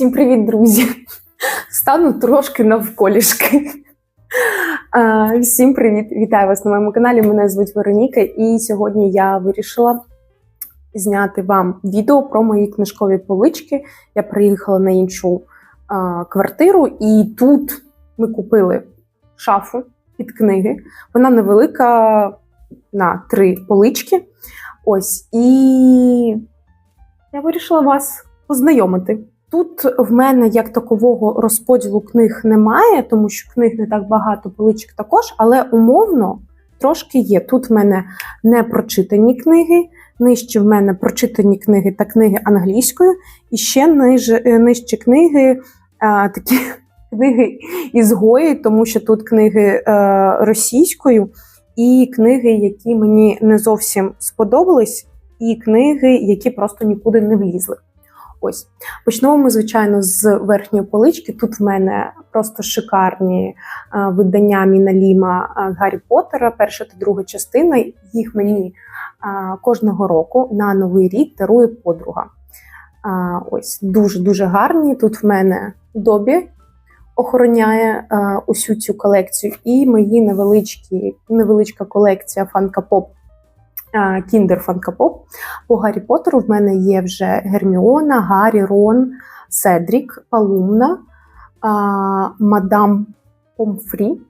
Всім привіт, друзі! Стану трошки навколішки. Всім привіт! Вітаю вас на моєму каналі. Мене звуть Вероніка, і сьогодні я вирішила зняти вам відео про мої книжкові полички. Я приїхала на іншу квартиру, і тут ми купили шафу під книги. Вона невелика на три полички. Ось, і я вирішила вас познайомити. Тут в мене як такового розподілу книг немає, тому що книг не так багато, поличок також, але умовно трошки є. Тут в мене не прочитані книги, нижче в мене прочитані книги та книги англійською, і ще ниже, е, нижче книги, а, такі книги ізгої, тому що тут книги е, російською, і книги, які мені не зовсім сподобались, і книги, які просто нікуди не влізли. Ось почнемо ми, звичайно, з верхньої полички. Тут в мене просто шикарні видання Міна Ліма Гаррі Поттера, перша та друга частина. Їх мені кожного року на новий рік дарує подруга. Ось дуже дуже гарні. Тут в мене Добі охороняє усю цю колекцію, і мої невеличкі невеличка колекція Фанка Поп. Кіндер Фанкапоп. По Гаррі Поттеру в мене є вже Герміона, Гаррі, Рон, Седрік, Палумна, Мадам Помфрі,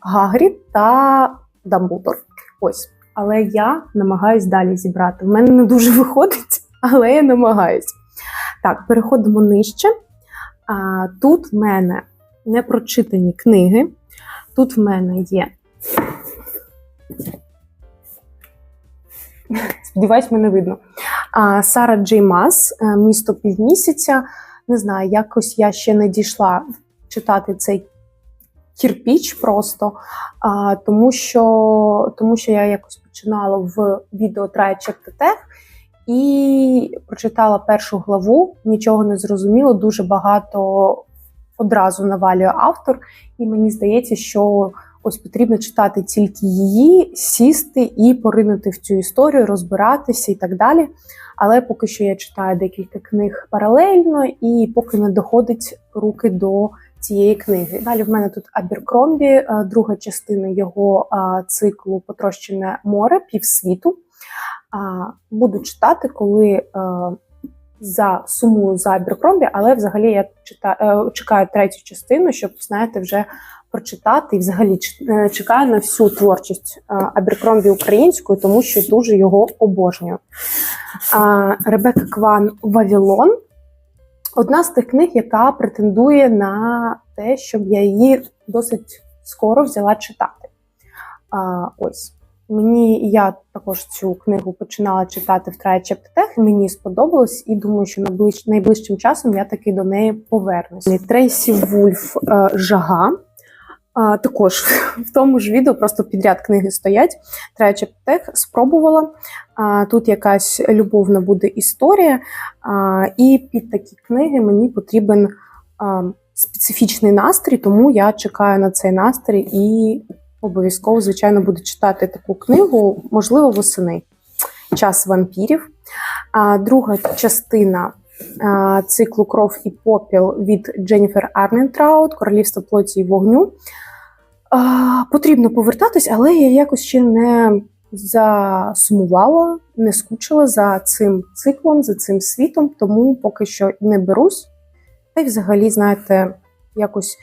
Гагрід та Дамблдор. Ось. Але я намагаюсь далі зібрати. В мене не дуже виходить, але я намагаюсь. Так, переходимо нижче. Тут в мене непрочитані книги. Тут в мене є Сподіваюсь, мене видно. А, Сара Джей Мас, е, місто півмісяця. Не знаю, якось я ще не дійшла читати цей кірпіч просто, а, тому що тому що я якось починала в відео Тетех і прочитала першу главу, нічого не зрозуміло, дуже багато одразу навалює автор, і мені здається, що Ось потрібно читати тільки її, сісти і поринути в цю історію, розбиратися і так далі. Але поки що я читаю декілька книг паралельно і поки не доходить руки до цієї книги. Далі в мене тут Аберкромбі, е, друга частина його е, циклу Потрощене море, півсвіту. Буду читати, коли е, за сумую за Аберкромбі, але взагалі я читаю, чекаю третю частину, щоб знаєте, вже прочитати і взагалі е, чекаю на всю творчість е, Аберкромбі українською, тому що дуже його обожнюю. Ребека Кван Вавілон одна з тих книг, яка претендує на те, щоб я її досить скоро взяла читати. Ось. Мені я також цю книгу починала читати в Трая Чептетех, мені сподобалось, і думаю, що найближчим часом я таки до неї повернусь. Трейсі Вульф е, Жага. А, Також в тому ж відео просто підряд книги стоять. Третя птех спробувала. А, Тут якась любовна буде історія, а, і під такі книги мені потрібен а, специфічний настрій, тому я чекаю на цей настрій і обов'язково, звичайно, буду читати таку книгу, можливо, восени. Час вампірів. А, Друга частина. Циклу Кров і попіл від Дженніфер Армінтраут Королівство плоті і вогню. А, Потрібно повертатись, але я якось ще не засумувала, не скучила за цим циклом, за цим світом, тому поки що не берусь. Та й взагалі, знаєте, якось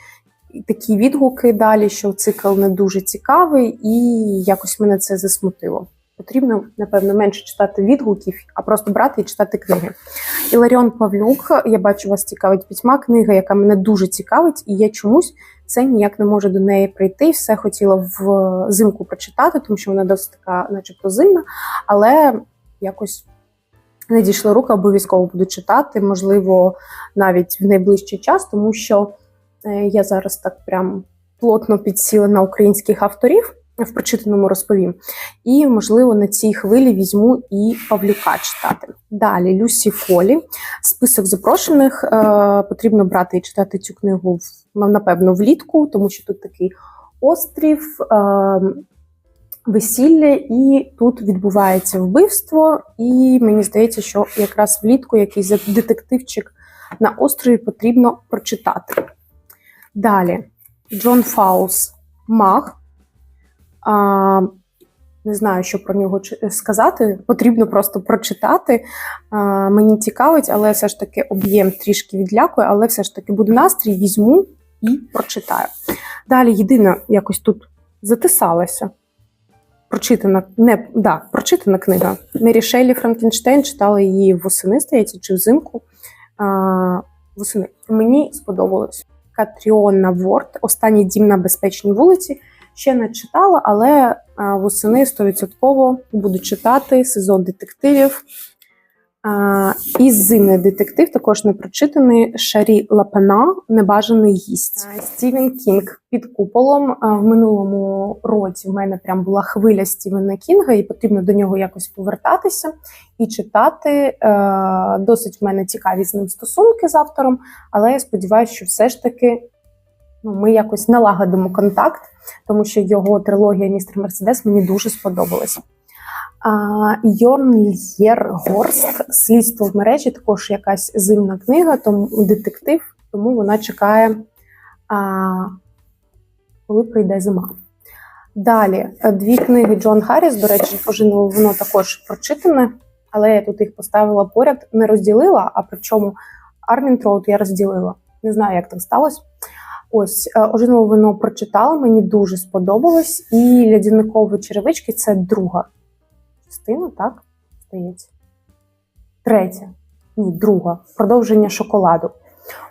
такі відгуки далі, що цикл не дуже цікавий, і якось мене це засмутило. Потрібно, напевно, менше читати відгуків, а просто брати і читати книги. Іларіон Павлюк, я бачу, вас цікавить пітьма, книга, яка мене дуже цікавить, і я чомусь це ніяк не можу до неї прийти. Все хотіла взимку прочитати, тому що вона досить така, начебто, зимна, але якось не дійшла рука, обов'язково буду читати, можливо, навіть в найближчий час, тому що е, я зараз так прям плотно підсіла на українських авторів в прочитаному розповім. І, можливо, на цій хвилі візьму і Павлюка читати. Далі Люсі Фолі. Список запрошених. Е, Потрібно брати і читати цю книгу напевно влітку, тому що тут такий острів. Е, Весілля, і тут відбувається вбивство, і мені здається, що якраз влітку якийсь детективчик на острові потрібно прочитати. Далі Джон Фаус Маг. А, не знаю, що про нього сказати. Потрібно просто прочитати. Мені цікавить, але все ж таки об'єм трішки відлякує, але все ж таки буде настрій, візьму і прочитаю. Далі єдине, якось тут затисалася. Прочитана, не, да, прочитана книга. Мері Шейлі Франкенштейн читала її восени, здається, чи взимку. А, восени. Мені сподобалось. Катріона Ворд, Останній дім на безпечній вулиці. Ще не читала, але восени 100% буду читати сезон детективів. І зимний детектив, також не прочитаний Шарі Лапена Небажаний гість. Стівен Кінг під куполом. В минулому році в мене прям була хвиля Стівена Кінга, і потрібно до нього якось повертатися і читати. Досить в мене цікаві з ним стосунки з автором, але я сподіваюся, що все ж таки ну, ми якось налагодимо контакт, тому що його трилогія Містер Мерседес мені дуже сподобалася. Йорн Л'єр Горст Слідство в мережі також якась зимна книга, тому детектив, тому вона чекає, коли прийде зима. Далі е, дві книги Джон Харріс, до речі, пожинуло воно також прочитане, але я тут їх поставила поряд, не розділила, а причому Армін Троуд я розділила. Не знаю, як так сталося. Ось ожинове вино прочитала, мені дуже сподобалось. І лядяникові черевички це друга частина, так? Здається. Третя. Ні, друга. Продовження шоколаду.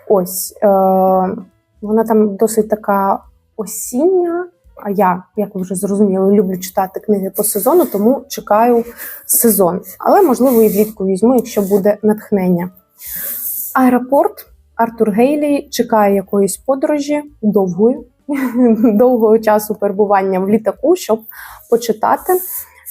Ось. Е, вона там досить така осіння. А я, як ви вже зрозуміли, люблю читати книги по сезону, тому чекаю сезон. Але, можливо, і влітку візьму, якщо буде натхнення. Аеропорт Артур Гейлі чекає якоїсь подорожі довгої, довгого часу перебування в літаку, щоб почитати.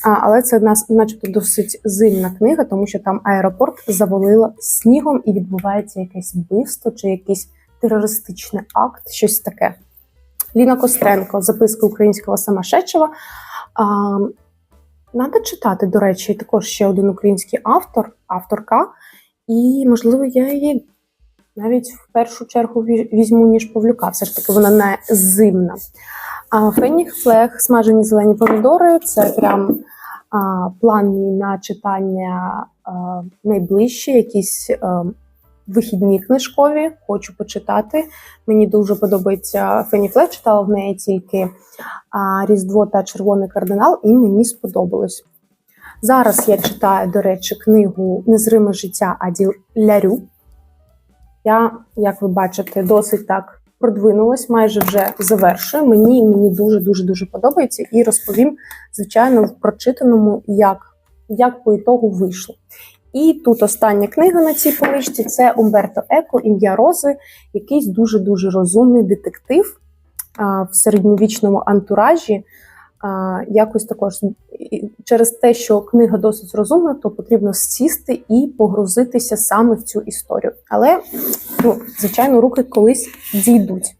Але це нас, начебто, досить зимна книга, тому що там аеропорт завалило снігом і відбувається якесь вбивство чи якийсь терористичний акт, щось таке. Ліна Костренко, записки українського Самошечева. Надо читати, до речі, також ще один український автор, авторка, і, можливо, я її навіть в першу чергу візьму, ніж Павлюка. Все ж таки, вона не зимна. Феніх Флег, смажені зелені помідори це прям а, план на читання а, найближчі, якісь а, вихідні книжкові. Хочу почитати. Мені дуже подобається Фені Флег, читала в неї тільки а, Різдво та Червоний кардинал, і мені сподобалось. Зараз я читаю, до речі, книгу Незриме життя Аді Лярю. Я, як ви бачите, досить так продвинулась, майже вже завершую. Мені мені дуже дуже подобається і розповім, звичайно, в прочитаному, як, як по ітогу вийшло. І тут остання книга на цій поличці це Умберто Еко, ім'я Рози, якийсь дуже дуже розумний детектив а, в середньовічному антуражі. Якось також через те, що книга досить розумна, то потрібно сісти і погрузитися саме в цю історію. Але, ну, звичайно, руки колись дійдуть.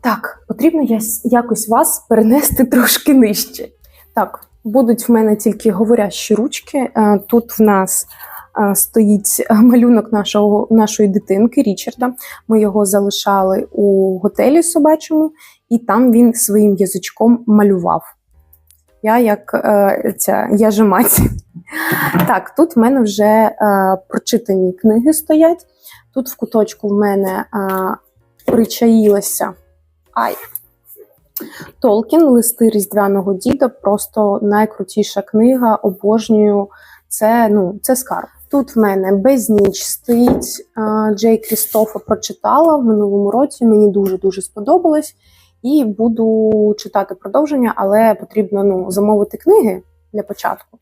Так, потрібно якось вас перенести трошки нижче. Так, будуть в мене тільки говорящі ручки. Е, Тут в нас е, стоїть малюнок нашого, нашої дитинки Річарда. Ми його залишали у готелі собачому, і там він своїм язичком малював. Я як е, ця яжемаць. Так, тут в мене вже е, прочитані книги стоять. Тут в куточку в мене е, причаїлася ай. Толкін, листи Різдвяного діда, просто найкрутіша книга, обожнюю. Це, ну, це скарб. Тут в мене безніч стоїть. е, Джей Крістофа прочитала в минулому році. Мені дуже-дуже сподобалось. І буду читати продовження, але потрібно ну, замовити книги для початку.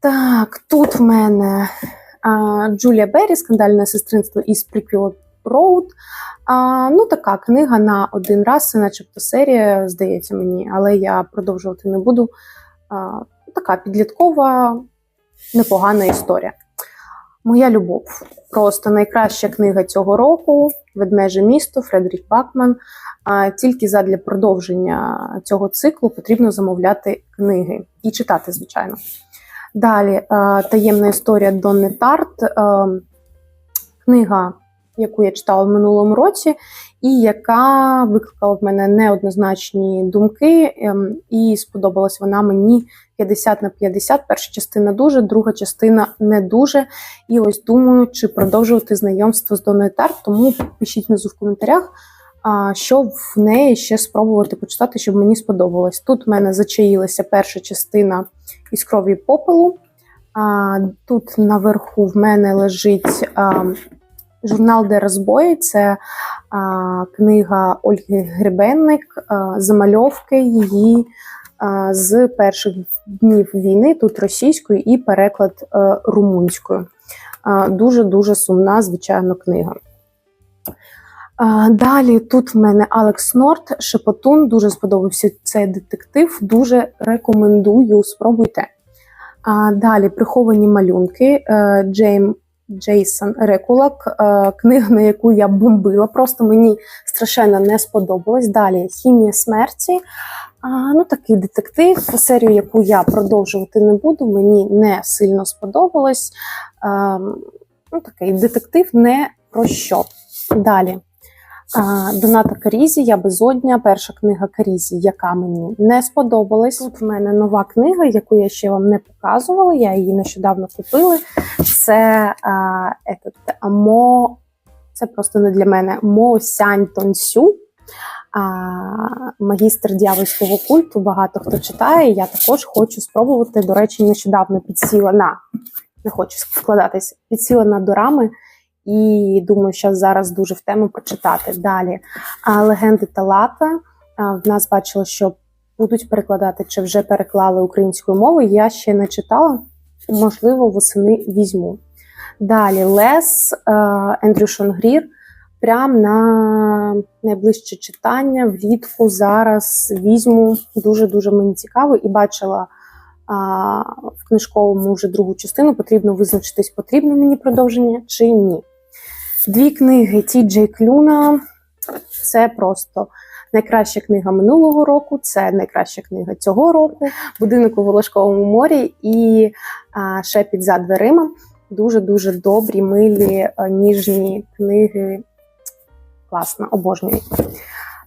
Так, тут в мене а, Джулія Беррі, скандальне сестринство із Приквіл Роуд. А, ну, така книга на один раз, це начебто серія, здається мені, але я продовжувати не буду. А, така підліткова, непогана історія. Моя любов. Просто найкраща книга цього року Ведмеже місто Фредерік Бакман. Тільки задля продовження цього циклу потрібно замовляти книги і читати, звичайно. Далі таємна історія Донни Тарт. Е, книга, яку я читала в минулому році, і яка викликала в мене неоднозначні думки, ем, і сподобалась вона мені 50 на 50. Перша частина дуже, друга частина не дуже. І ось думаю, чи продовжувати знайомство з Доною Тарт, тому пишіть внизу в коментарях. Що в неї ще спробувати почитати, щоб мені сподобалось. Тут в мене зачаїлася перша частина із крові попелу. Тут наверху в мене лежить а, журнал Де розбої. Це а, книга Ольги Гребенник, замальовки її а, з перших днів війни, тут російською і переклад а, румунською. Дуже дуже сумна, звичайно, книга. Далі тут в мене Алекс Норт, Шепотун. Дуже сподобався цей детектив. Дуже рекомендую, спробуйте. Далі приховані малюнки е, Джейм Джейсон Рекулак, е, книга, на яку я бомбила. Просто мені страшенно не сподобалась. Далі Хімія смерті. Ну, такий детектив, серію, яку я продовжувати не буду, мені не сильно сподобалось. А, ну, Такий детектив не про що. Далі. Доната Карізі, Я безодня, перша книга Карізі, яка мені не сподобалась. Тут в мене нова книга, яку я ще вам не показувала. Я її нещодавно купила. Це а, Мо, це просто не для мене Мо Сянь Тонсю. А, Магістр дьявольського культу. Багато хто читає. Я також хочу спробувати. До речі, нещодавно підсіла на не хочу вкладатись, підсіла на дорами. І думаю, що зараз дуже в тему прочитати. Далі а, легенди Талата. В нас бачили, що будуть перекладати чи вже переклали українською мовою. Я ще не читала, можливо, восени візьму. Далі Лес Ендрю Шонгрір. Прям на найближче читання влітку зараз візьму. Дуже-дуже мені цікаво і бачила а, в книжковому вже другу частину. Потрібно визначитись, потрібно мені продовження чи ні. Дві книги Ті Джей Клюна. Це просто найкраща книга минулого року, це найкраща книга цього року. Будинок у Волошковому морі і а, Шепіт за дверима. Дуже-дуже добрі, милі, ніжні книги. Класно, обожнюю.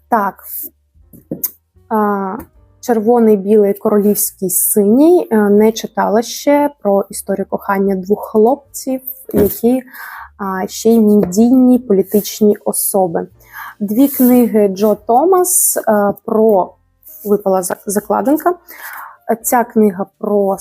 Так. А, Червоний, білий, королівський синій. Не читала ще про історію кохання двох хлопців, які ще й медійні політичні особи. Дві книги Джо Томас е, про випала закладинка. Ця книга про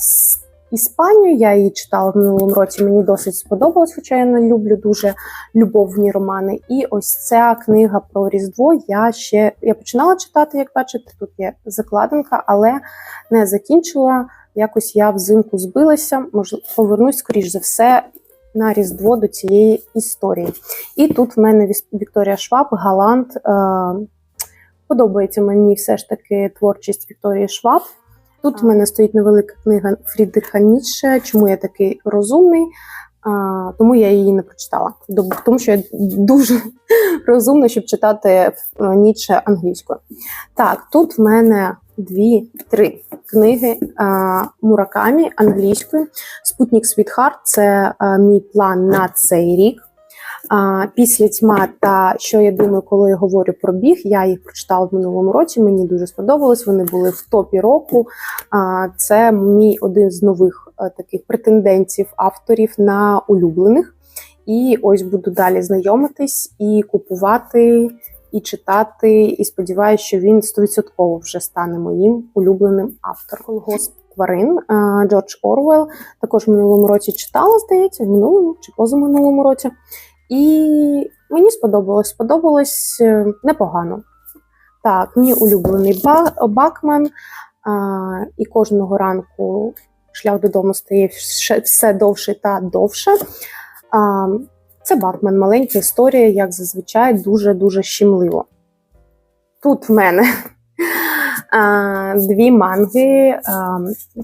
Іспанію. Я її читала в минулому році. Мені досить сподобалось, хоча я не люблю дуже любовні романи. І ось ця книга про Різдво. Я ще я починала читати, як бачите, тут є закладинка, але не закінчила. Якось я взимку збилася. Можливо, повернусь скоріш за все на Різдво до цієї історії. І тут в мене Вікторія Шваб, Галант. Е, подобається мені все ж таки творчість Вікторії Шваб. Тут в мене стоїть невелика книга Фрідриха Ніцше, чому я такий розумний, а, тому я її не прочитала. Тому що я дуже розумна, щоб читати е, Ніцше англійською. Так, тут в мене дві-три книги а, Муракамі англійською. Спутник Світхарт це а, мій план на цей рік. Після тьма та що я думаю, коли я говорю про біг, я їх прочитала в минулому році. Мені дуже сподобалось. Вони були в топі року. Це мій один з нових таких претендентів, авторів на улюблених. І ось буду далі знайомитись і купувати і читати. І сподіваюся, що він стовідсотково вже стане моїм улюбленим автором. Колгосп тварин Джордж Орвел. Також в минулому році читала, здається, в минулому чи позаминулому році. І мені сподобалось, сподобалось е, непогано. Так, мій улюблений Бакмен. А, І кожного ранку шлях додому стає все довше та довше. А, це Бакмен, маленька історія, як зазвичай, дуже-дуже щемливо. Тут в мене дві манги,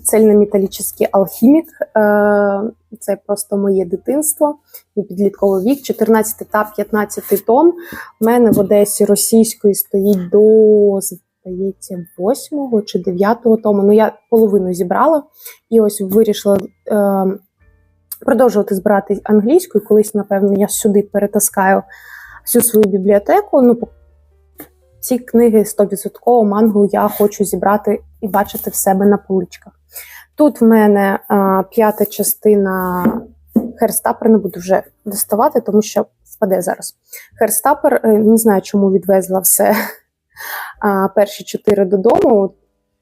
цельнометалічний алхімік. Це просто моє дитинство, мій підлітковий вік, 14 та 15 том. У мене в Одесі російської стоїть до, здається, 8 чи 9 тому. Ну, я половину зібрала і ось вирішила. Продовжувати збирати англійську, і колись, напевно, я сюди перетаскаю всю свою бібліотеку. Ну, ці книги 100% мангу я хочу зібрати і бачити в себе на поличках. Тут в мене а, п'ята частина Херстапер, не буду вже доставати, тому що впаде зараз. Херстапер, е, не знаю, чому відвезла все а, перші чотири додому.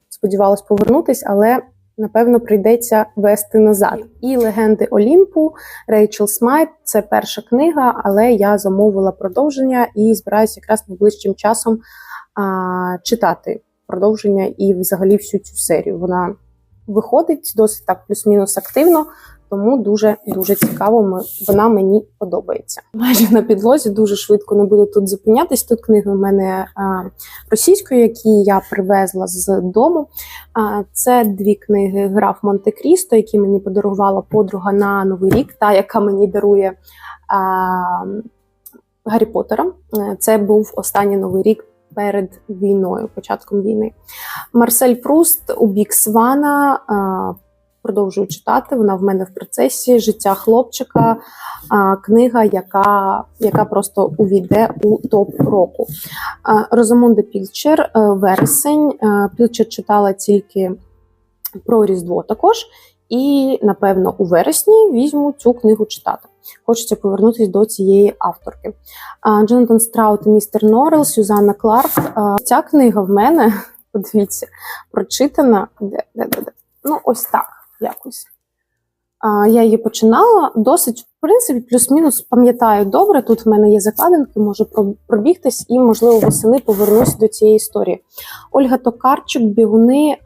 Сподівалась повернутись, але напевно прийдеться вести назад. І легенди Олімпу Рейчел Смайт це перша книга, але я замовила продовження і збираюся якраз найближчим часом а, читати продовження і взагалі всю цю серію. Вона виходить досить так плюс-мінус активно. Тому дуже дуже цікаво, вона мені подобається. Майже на підлозі дуже швидко не буду тут зупинятись. Тут книги в мене а, російською, які я привезла з дому. Це дві книги Граф Монте-Крісто, які мені подарувала подруга на Новий рік, та яка мені дарує Гаррі Поттера. Це був останній новий рік перед війною, початком війни. Марсель Пруст у бік Свана. Продовжую читати. Вона в мене в процесі життя хлопчика. Книга, яка, яка просто увійде у топ року. Розамунда Пілчер, е, вересень. Е, Пілчер читала тільки про Різдво також. І, напевно, у вересні візьму цю книгу читати. Хочеться повернутися до цієї авторки. Джонатан Страут містер Норрел, Сюзанна Кларк. Ця книга в мене, подивіться, прочитана. Де, де, де, де? Ну, ось так якось. Я її починала досить, в принципі, плюс-мінус пам'ятаю добре. Тут в мене є закладинки, можу про- пробігтись і, можливо, восени повернусь до цієї історії. Ольга Токарчук, бігуни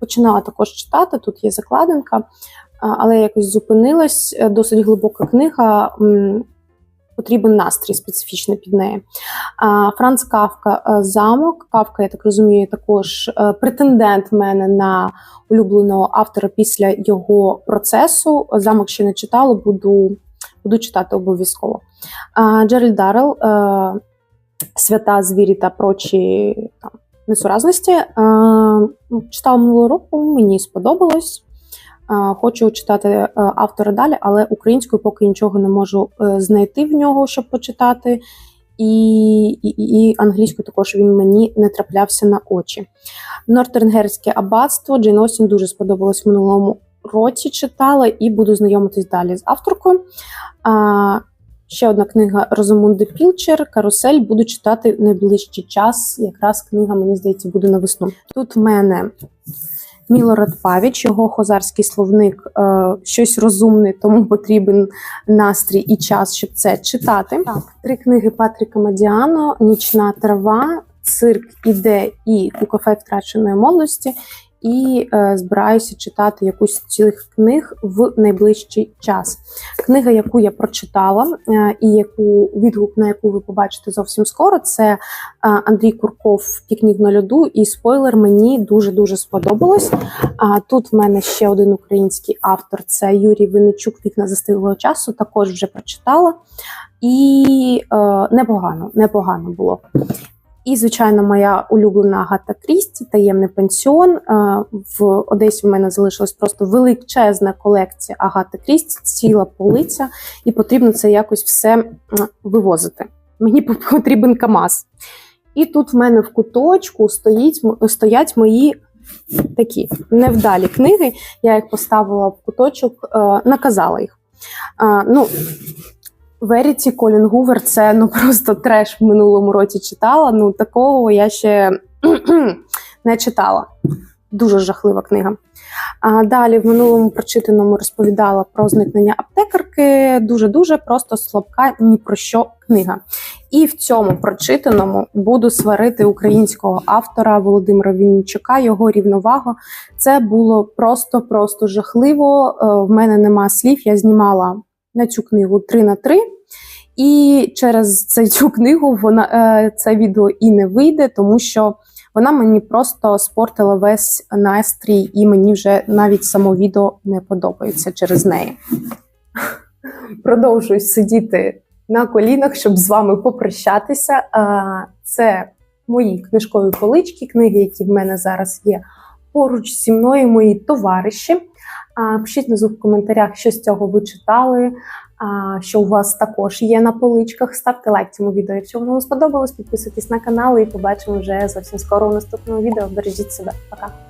починала також читати. Тут є закладинка, але якось зупинилась. Досить глибока книга. Потрібен настрій специфічний під неї. Франц Кавка е, замок. Кавка, я так розумію, також е, претендент в мене на улюбленого автора після його процесу. Замок ще не читала, буду, буду читати обов'язково. Джеральд Даррел, е, свята, звірі та прочі там, несуразності. Е, читала минулого року, мені сподобалось. Хочу читати е, автора далі, але українською поки нічого не можу е, знайти в нього, щоб почитати. І, і, і англійською також він мені не траплявся на очі. Нортернгерське аббатство Джейн Остін дуже сподобалось в минулому році. Читала і буду знайомитись далі з авторкою. А, ще одна книга Розамунди Пілчер Карусель. Буду читати в найближчий час. Якраз книга, мені здається, буде на весну. Тут в мене Мілорад Павіч, його хозарський словник, е, щось розумне, тому потрібен настрій і час, щоб це читати. Так, три книги Патріка Мадіано, Нічна трава, Цирк іде і у кафе втраченої молодості. І е, збираюся читати якусь з цих книг в найближчий час. Книга, яку я прочитала, е, і яку відгук на яку ви побачите зовсім скоро, це е, Андрій Курков Пікнік на льоду. І спойлер мені дуже дуже сподобалось. А тут в мене ще один український автор це Юрій Винничук Вікна застиглого часу. Також вже прочитала. І е, непогано, непогано було. І, звичайно, моя улюблена Агата Крісті, таємний пенсіон. Е, В Одесі в мене залишилась просто величезна колекція Агати Крісті, ціла полиця, і потрібно це якось все вивозити. Мені потрібен КАМАЗ. І тут в мене в куточку стоїть, стоять мої такі невдалі книги. Я їх поставила в куточок, е, наказала їх. Ну, Веріті Колін Гувер це ну просто треш в минулому році читала. Ну такого я ще не читала. Дуже жахлива книга. А далі в минулому прочитаному розповідала про зникнення аптекарки. Дуже дуже просто слабка ні про що книга. І в цьому прочитаному буду сварити українського автора Володимира Вінничука, його рівновагу. Це було просто-просто жахливо. Е, В мене нема слів. Я знімала на цю книгу 3 на 3. І через цю- книгу вона е, це відео і не вийде, тому що вона мені просто спортила весь настрій, і мені вже навіть само відео не подобається через неї. Продовжую сидіти на колінах, щоб з вами попрощатися. Це мої книжкові полички, книги, які в мене зараз є поруч зі мною, мої товариші. Пишіть внизу в коментарях, що з цього ви читали, що у вас також є на поличках. Ставте лайк цьому відео, якщо воно вам сподобалось. Підписуйтесь на канал і побачимо вже зовсім скоро у наступному відео. Бережіть себе. Пока.